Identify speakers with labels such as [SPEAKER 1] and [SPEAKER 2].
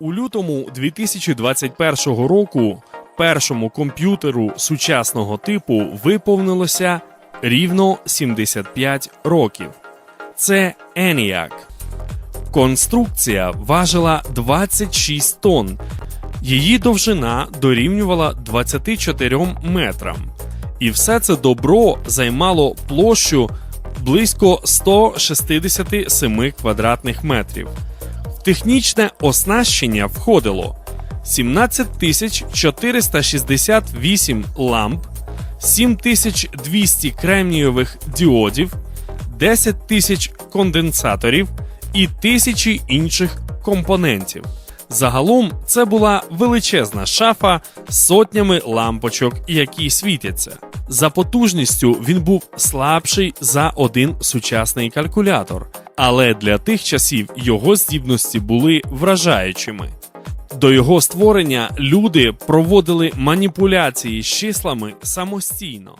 [SPEAKER 1] У лютому 2021 року першому комп'ютеру сучасного типу виповнилося рівно 75 років. Це ENIAC. Конструкція важила 26 тонн. Її довжина дорівнювала 24 метрам. І все це добро займало площу близько 167 квадратних метрів. Технічне оснащення входило 17 468 ламп, 7200 кремнієвих діодів, 10 тисяч конденсаторів і тисячі інших компонентів. Загалом це була величезна шафа з сотнями лампочок, які світяться. За потужністю він був слабший за один сучасний калькулятор, але для тих часів його здібності були вражаючими. До його створення люди проводили маніпуляції з числами самостійно.